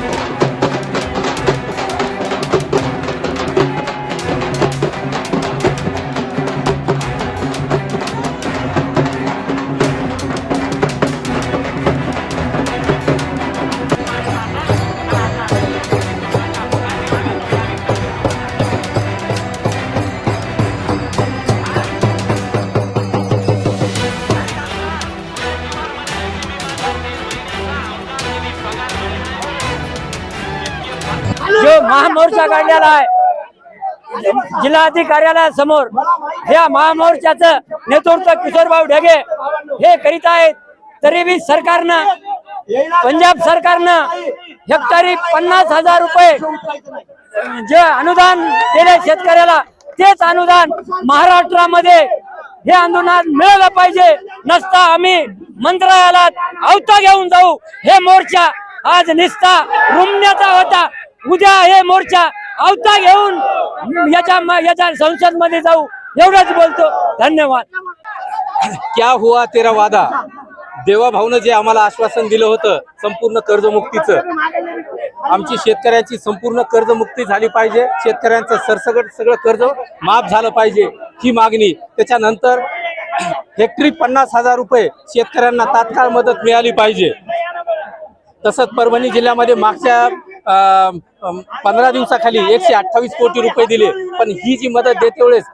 जो महामोर्चा काढलेला आहे. जिल्हाधिकारी कार्यालयासमोर या महामोर्चाचं नेतृत्व किशोरभाऊ ढगे हे करीत आहेत. तरी बी सरकारनं पंजाब सरकारनं हेक्टरी पन्नास हजार रुपये जे अनुदान दिले शेतकऱ्याला तेच अनुदान महाराष्ट्रामध्ये हे अनुदान मिळालं पाहिजे. नसता आम्ही मंत्रालयात अवता घेऊन जाऊ. हे मोर्चा आज निस्ता रुमण्याचा होता. उद्या हे मोर्चा अवता घेऊन याच्या याच्या संसदमध्ये जाऊ. एवढंच बोलतो. धन्यवाद. क्या हुआ तेरा वादा? देवाभाऊनं जे आम्हाला आश्वासन दिलं होतं संपूर्ण कर्जमुक्तीचं आमची शेतकऱ्याची संपूर्ण कर्जमुक्ती झाली पाहिजे. शेतकऱ्यांचं सरसगट सगळं कर्ज माफ झालं पाहिजे ही मागणी. त्याच्यानंतर हेक्टरी पन्नास हजार रुपये शेतकऱ्यांना तात्काळ मदत मिळाली पाहिजे. तसंच परभणी जिल्ह्यामध्ये मागच्या पंधरा दिवसाखाली एकशे अठ्ठावीस कोटी रुपये दिले. पण ही जी मदत देते वेळेस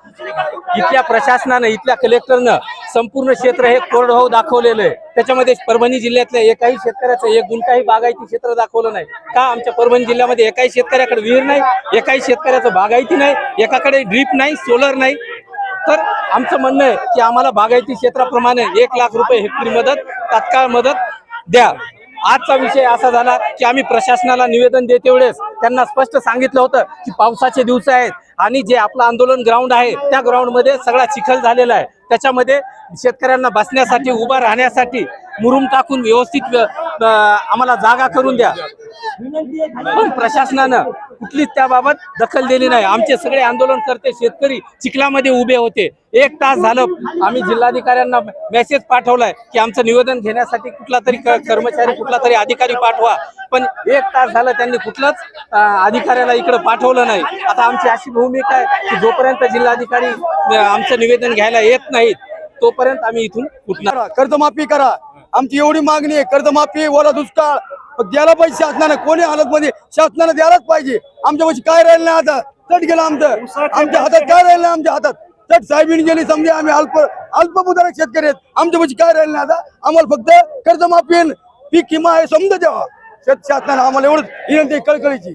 इथल्या प्रशासनानं इथल्या कलेक्टरनं संपूर्ण क्षेत्र हे कोरडवाहू दाखवलेलं आहे. त्याच्यामध्ये परभणी जिल्ह्यातल्या एकाही शेतकऱ्याचं एक गुंठाही बागायती क्षेत्र दाखवलं नाही. का आमच्या परभणी जिल्ह्यामध्ये एकाही शेतकऱ्याकडे विहीर नाही एकाही शेतकऱ्याचं बागायती नाही एकाकडे ड्रीप नाही सोलर नाही? तर आमचं म्हणणं आहे की आम्हाला बागायती क्षेत्राप्रमाणे एक लाख रुपये हेक्टरी मदत तात्काळ मदत द्या. आजचा विषय असा झाला की आम्ही प्रशासनाला निवेदन देते वेळेस त्यांना स्पष्ट सांगितलं होतं की पावसाचे दिवस आहेत आणि जे आपलं आंदोलन ग्राउंड आहे त्या ग्राउंडमध्ये सगळा चिखल झालेला आहे. त्याच्यामध्ये शेतकऱ्यांना बसण्यासाठी उभा राहण्यासाठी मुरुम टाकून व्यवस्थित आम्हाला जागा करून द्या. पण प्रशासनानं कुठलीच त्याबाबत दखल दिली नाही. आमचे सगळे आंदोलन करते शेतकरी चिखलामध्ये उभे होते. एक तास झालं आम्ही जिल्हाधिकाऱ्यांना मेसेज पाठवलाय की आमचं निवेदन घेण्यासाठी कुठला तरी कर्मचारी कुठला तरी अधिकारी पाठवा. पण एक तास झालं त्यांनी कुठलाच अधिकाऱ्याला इकडे पाठवलं नाही. आता आमची अशी भूमिका आहे की जोपर्यंत जिल्हाधिकारी आमचं निवेदन घ्यायला येत नाहीत तोपर्यंत आम्ही इथून उठणार कर्जमाफी करा. आमची एवढी मागणी आहे कर्जमाफी ओला दुष्काळ द्यायला पाहिजे शासनानं. कोणी हालत मध्ये शासनानं द्यायलाच पाहिजे. आमच्या पाशी काय राहिलं नाही आता? चट गेलं आमचं. आमच्या हातात काय राहिलं नाही आमच्या हातात? चट साहेबीन गेली समजे आम्ही अल्प अल्पभूधारक शेतकरी आहेत. आमच्या पाशी काय राहिलं नाही आता? आम्हाला फक्त कर्जमाफी आणि पीक किमा आहे समजा द्यावा. शेत शासनानं आम्हाला एवढंच विनंती आहे कळकळीची.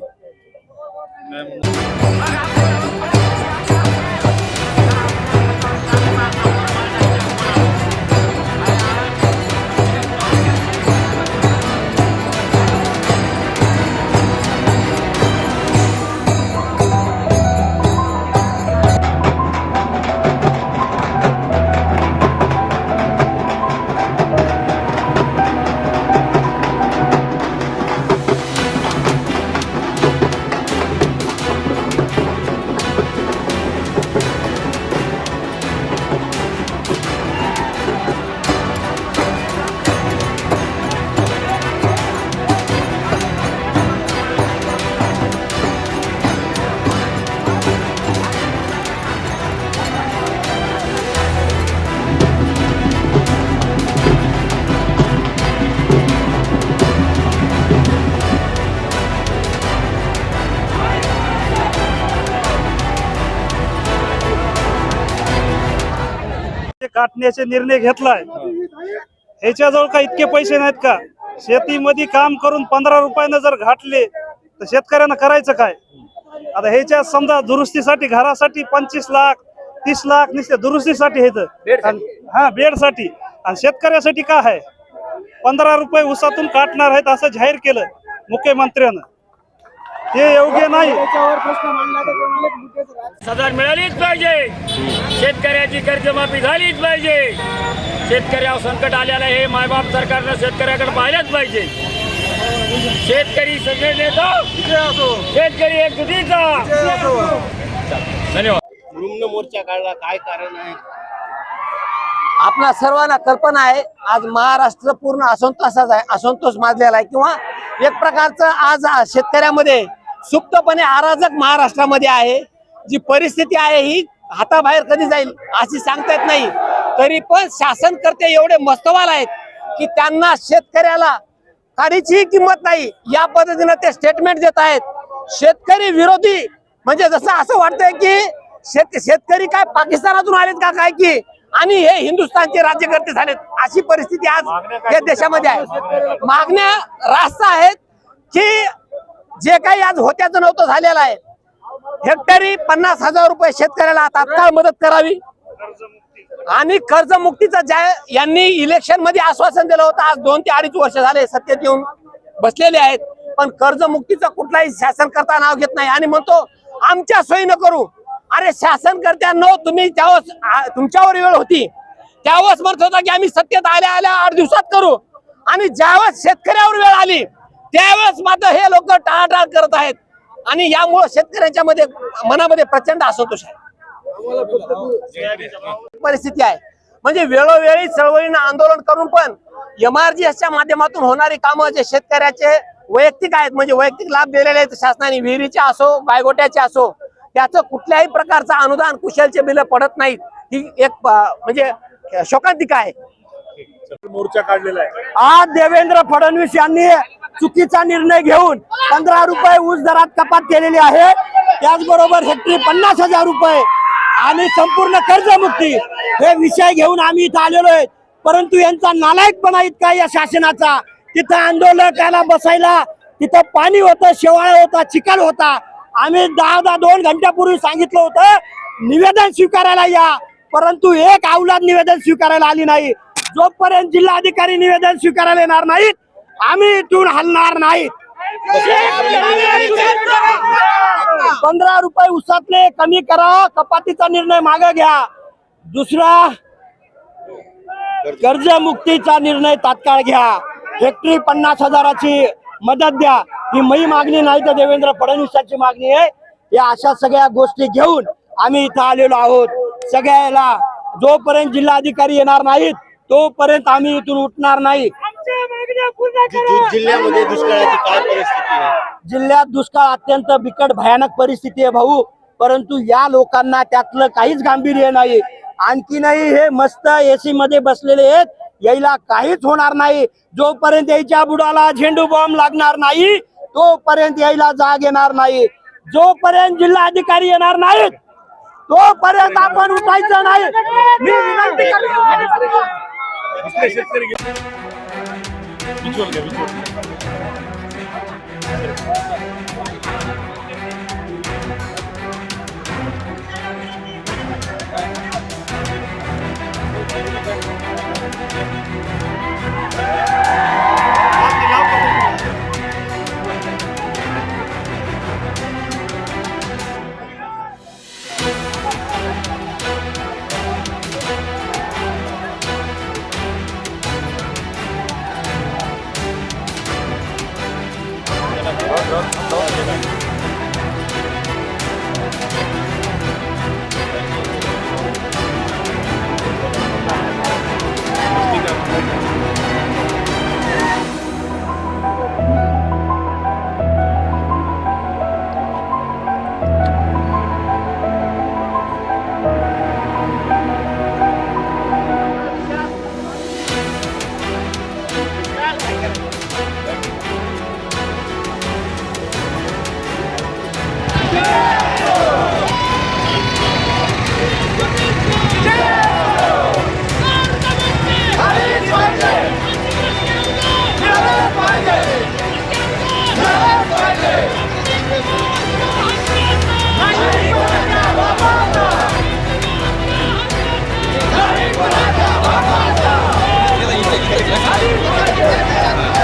काटण्याचे निर्णय घेतलाय. ह्याच्याजवळ का इतके पैसे नाहीत का? शेतीमध्ये काम करून पंधरा रुपयानं जर घातले तर शेतकऱ्यांना करायचं काय? आता ह्याच्या समजा दुरुस्तीसाठी घरासाठी पंचवीस लाख तीस लाख नुसते दुरुस्तीसाठी हेच हा बेडसाठी. आणि शेतकऱ्यासाठी काय आहे? पंधरा रुपये उसातून काटणार आहेत असं जाहीर केलं मुख्यमंत्र्यानं. ते योग्य नाही. सजा मिळालीच पाहिजे. शेतकऱ्याची कर्जमाफी झालीच पाहिजे. शेतकऱ्यावर संकट आलेलं आहे हे मायबाप सरकारनं शेतकऱ्याकडे पाहिलंच पाहिजे. शेतकरी सगळे नेता शेतकरी एक धन्यवाद. मुरुमनं मोर्चा काढला काय कारण आहे? आपल्या सर्वांना कल्पना आहे आज महाराष्ट्र पूर्ण असंतोषाचा आहे असंतोष माजलेला आहे. किंवा एक प्रकारचं आज शेतकऱ्यामध्ये सुप्तपणे अराजक महाराष्ट्रामध्ये आहे. जी परिस्थिती आहे ही हाताबाहेर कधी जाईल अशी सांगता येत नाही. तरी पण शासनकर्ते एवढे मस्तवाल आहेत की त्यांना शेतकऱ्याला काडीची किंमत नाही. या पद्धतीनं ते स्टेटमेंट देत आहेत. शेतकरी विरोधी म्हणजे जसं असं वाटतंय की शेत शेतकरी काय पाकिस्तानातून आलेत का काय की? आणि हे हिंदुस्थानचे राज्यकर्ते झालेत. अशी परिस्थिती आज या देशामध्ये आहे. मागण्या रास्त आहेत की जे काही आज होत्याचं नव्हतं झालेलं आहे. हेक्टरी पन्नास हजार रुपये शेतकऱ्याला तात्काळ मदत करावी. आणि कर्जमुक्तीचं ज्या यांनी इलेक्शनमध्ये आश्वासन दिलं होतं आज दोन ते अडीच वर्ष झाले सत्तेत येऊन बसलेले आहेत. पण कर्जमुक्तीचं कुठलाही शासनकर्ता नाव घेत नाही. आणि म्हणतो आमच्या सोयीनं करू. अरे शासनकर्त्यांनो तुम्ही त्यावेळेस तुमच्यावर वेळ होती त्यावेळेस म्हणत होता की आम्ही सत्तेत आल्या आल्या आठ दिवसात करू. आणि ज्यावेळेस शेतकऱ्यावर वेळ आली त्यावेळेस मात्र हे लोक टाळाटाळ करत आहेत. आणि यामुळे शेतकऱ्यांच्या मध्ये मनामध्ये प्रचंड असंतोष आहे. परिस्थिती आहे. म्हणजे वेळोवेळी चळवळीनं आंदोलन करून पण एमआरजीएसच्या माध्यमातून होणारी कामं जे शेतकऱ्याचे वैयक्तिक आहेत म्हणजे वैयक्तिक लाभ दिलेले आहेत शासनाने विहिरीचे असो गायगोट्याचे असो त्याचं कुठल्याही प्रकारचं अनुदान कुशलचे बिल पडत नाहीत. ही एक म्हणजे शोकांतिका आहे. मोर्चा काढलेला आहे. आज देवेंद्र फडणवीस यांनी चुकीचा निर्णय घेऊन पंधरा रुपये ऊस दरात कपात केलेली आहे. त्याचबरोबर हेक्टरी पन्नास हजार रुपये आणि संपूर्ण कर्जमुक्ती हे विषय घेऊन आम्ही इथं आलेलो आहे. परंतु यांचा नालायकपणा इतका या शासनाचा. तिथं आंदोलकाला बसायला तिथं पाणी होतं शेवाळ होता चिखल होता. आम्ही दहा दहा दोन घंट्यापूर्वी सांगितलं होतं निवेदन स्वीकारायला या. परंतु एक अवलाद निवेदन स्वीकारायला आली नाही. जोपर्यंत जिल्हाधिकारी निवेदन स्वीकारायला येणार नाहीत आम्ही इथून हलणार नाहीत पंधरा रुपये उसातले कमी करा कपातीचा निर्णय मागे घ्या. दुसरा कर्जमुक्तीचा निर्णय तात्काळ घ्या. हेक्टरी पन्नास हजाराची मदत द्या. ही मई मागणी नाही तर देवेंद्र फडणवीसांची मागणी आहे. या अशा सगळ्या गोष्टी घेऊन आम्ही इथं आलेलो आहोत. सगळ्याला जोपर्यंत जिल्हाधिकारी येणार नाहीत तोपर्यंत आम्ही इथून उठणार नाही. जिल्ह्यामध्ये दुष्काळाची काय परिस्थिती आहे? जिल्ह्यात दुष्काळ अत्यंत बिकट भयानक परिस्थिती आहे भाऊ. परंतु या लोकांना त्यातलं काहीच गांभीर्य नाही. आणखीनही हे मस्त एसी मध्ये बसलेले आहेत. यायला काहीच होणार नाही. जोपर्यंत यायच्या बुडाला झेंडू बॉम्ब लागणार नाही तोपर्यंत यायला जाग येणार नाही. जोपर्यंत जिल्हा अधिकारी येणार नाहीत तोपर्यंत आपण उठायचं नाही. मी विनंती करतो दुसरे शेतकरी गे- विज्युअल घ्या, विज्युअल.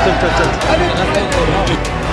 تل تل تل